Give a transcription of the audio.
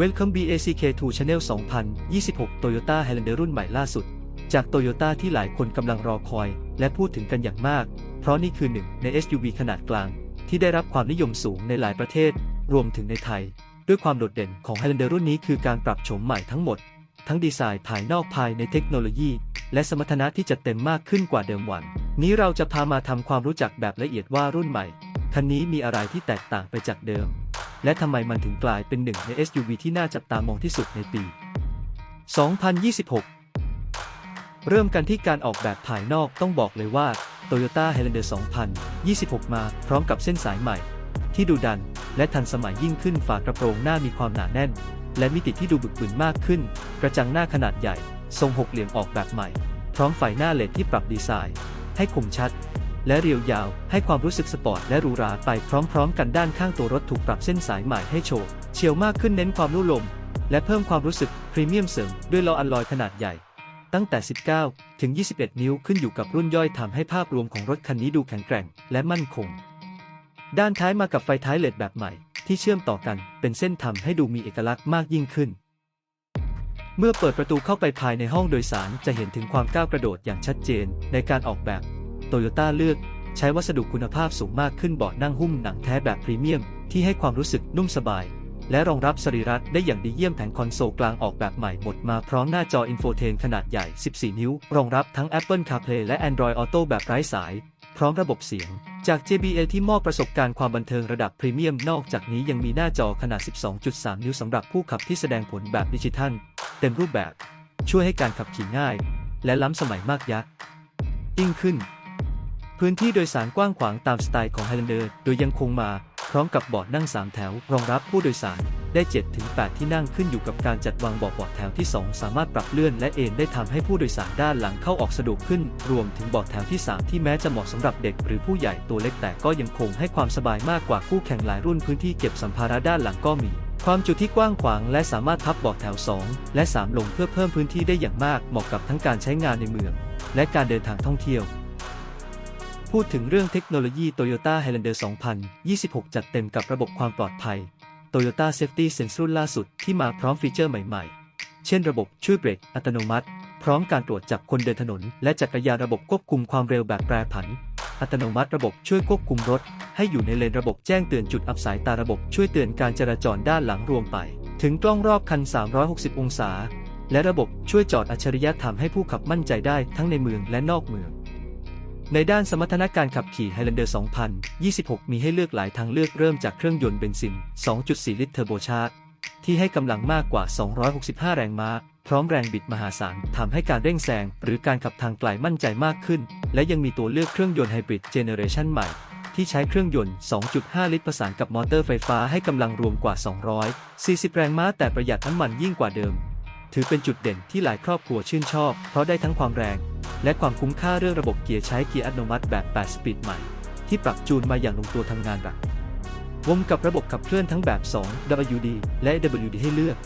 Welcome BACK2 Channel 2026 Toyota Highlander รุ่นใหม่ล่าสุด จาก Toyota ที่หลายคนกำลังรอคอย และพูดถึงกันอย่างมาก เพราะนี่คือหนึ่งใน SUV ขนาดกลาง ที่ได้รับความนิยมสูงในหลายประเทศ รวมถึงในไทย ด้วยความโดดเด่นของ Highlander รุ่นนี้คือการปรับโฉมใหม่ทั้งหมด ทั้งดีไซน์ภายนอกภายในเทคโนโลยี และสมรรถนะที่จะเต็มมากขึ้นกว่าเดิมวัน นี้เราจะพามาทำความรู้จักแบบละเอียดว่ารุ่นใหม่คันนี้มีอะไรที่แตกต่างไปจากเดิม และทำไมมันถึงกลายเป็นหนึ่งใน SUV ที่น่าจับตามองที่สุดในปี 2026 เริ่มกันที่การออกแบบภายนอกต้องบอกเลยว่า Toyota Highlander 2026 มาพร้อมกับเส้นสายใหม่ ที่ดูดัน และทันสมัยยิ่งขึ้นฝากระโปรงหน้ามีความหนาแน่น และมิติที่ดูบึกบึนมากขึ้น กระจังหน้าขนาดใหญ่ ทรงหกเหลี่ยมออกแบบใหม่ พร้อมไฟหน้าเลดที่ปรับดีไซน์ ให้คมชัด และเรียวยาว ให้ความรู้สึกสปอร์ตและหรูหราไปพร้อมๆ กันด้านข้างตัวรถถูกปรับเส้นสายใหม่ให้โชว์เฉียวมากขึ้นเน้นความนุ่มลม และเพิ่มความรู้สึกพรีเมียมเสริมด้วยล้ออัลลอยขนาดใหญ่ ตั้งแต่ 19 ถึง 21 นิ้วขึ้นอยู่กับรุ่นย่อยทำให้ภาพรวมของรถคันนี้ดูแข็งแกร่งและมั่นคง ด้านท้ายมากับไฟท้ายเลดแบบใหม่ ที่เชื่อมต่อกันเป็นเส้นทำให้ดูมีเอกลักษณ์มากยิ่งขึ้นเมื่อเปิดประตูเข้าไปภายในห้องโดยสารจะเห็นถึงความก้าวกระโดดอย่างชัดเจนในการออกแบบ โยต้าเลือก ใช้วัสดุคุณภาพสูงมากขึ้นเบาะนั่งหุ้มหนังแท้แบบพรีเมียม ที่ให้ความรู้สึกนุ่มสบาย และรองรับสรีระได้อย่างดีเยี่ยมแผงคอนโซลกลางออกแบบใหม่หมดมาพร้อมหน้าจออินโฟเทนขนาดใหญ่ 14 นิ้ว รองรับทั้ง Apple CarPlay และ Android Auto แบบไร้สาย พร้อมระบบเสียง จาก JBL ที่มอบประสบการณ์ความบันเทิงระดับพรีเมียมนอกจากนี้ยังมีหน้าจอขนาด 12.3 นิ้วสำหรับผู้ขับที่แสดงผลแบบดิจิทัล เต็มรูปแบบ ช่วยให้การขับขี่ง่าย และล้ำสมัยมากยักษ์ยิ่งขึ้น พื้นที่โดยสารกว้างขวางตามสไตล์ของ Highlander โดยยังคงมา พร้อมกับเบาะนั่ง 3 แถว รองรับผู้โดยสารได้ 7-8 ที่นั่งขึ้นอยู่กับการจัดวางเบาะเบาะแถวที่ 2 สามารถปรับเลื่อนและเอนได้ทำให้ผู้โดยสารด้านหลังเข้าออกสะดวกขึ้น รวมถึงเบาะแถวที่ 3 ที่แม้จะเหมาะสำหรับเด็กหรือผู้ใหญ่ตัวเล็กแต่ก็ยังคงให้ความสบายมากกว่าคู่แข่งหลายรุ่นพื้นที่เก็บสัมภาระด้านหลังก็มี ความจุที่กว้างขวางและสามารถพับเบาะแถว 2 และ 3 ลงเพื่อเพิ่มพื้นที่ได้อย่างมากเหมาะกับทั้งการใช้งานในเมือง และการเดินทางท่องเที่ยว พูดถึงเรื่องเทคโนโลยี Toyota Highlander 2026 จัดเต็มกับระบบความปลอดภัย Toyota Safety Sense รุ่นล่าสุดที่มาพร้อมฟีเจอร์ใหม่ๆ เช่นระบบช่วยเบรกอัตโนมัติ พร้อมการตรวจจับคนเดินถนน และจักรยานระบบควบคุมความเร็วแบบแปรผัน อัตโนมัติระบบช่วยควบคุมรถ ให้อยู่ในเลนระบบแจ้งเตือนจุดอับสายตาระบบช่วยเตือนการจราจรด้านหลังรวมไป ถึงกล้องรอบคัน 360 องศา และระบบช่วยจอดอัจฉริยะทำให้ผู้ขับมั่นใจได้ทั้งในเมืองและนอกเมือง ในด้านสมรรถนะการขับขี่ Highlander 2026 มีให้เลือกหลายทางเลือกเริ่มจากเครื่องยนต์เบนซิน 2.4 ลิตรเทอร์โบชาร์จที่ให้กำลังมากกว่า 265 แรงม้า พร้อมแรงบิดมหาศาลทำให้การเร่งแซงหรือการขับทางไกลมั่นใจมากขึ้น และยังมีตัวเลือกเครื่องยนต์ไฮบริดเจเนอเรชันใหม่ ที่ใช้เครื่องยนต์ 2.5 ลิตรประสานกับมอเตอร์ไฟฟ้าให้กำลังรวมกว่า 240 แรงม้าแต่ประหยัดน้ำมันยิ่งกว่าเดิม ถือเป็นจุดเด่นที่หลายครอบครัวชื่นชอบ เพราะได้ทั้งความแรง และความคุ้มค่าเรื่องระบบเกียร์ใช้เกียร์อัตโนมัติแบบ 8 สปีดใหม่ ที่ปรับจูนมาอย่างลงตัวทำงานแบบวมกับระบบขับเคลื่อนทั้งแบบ 2 WD และ WD ให้เลือก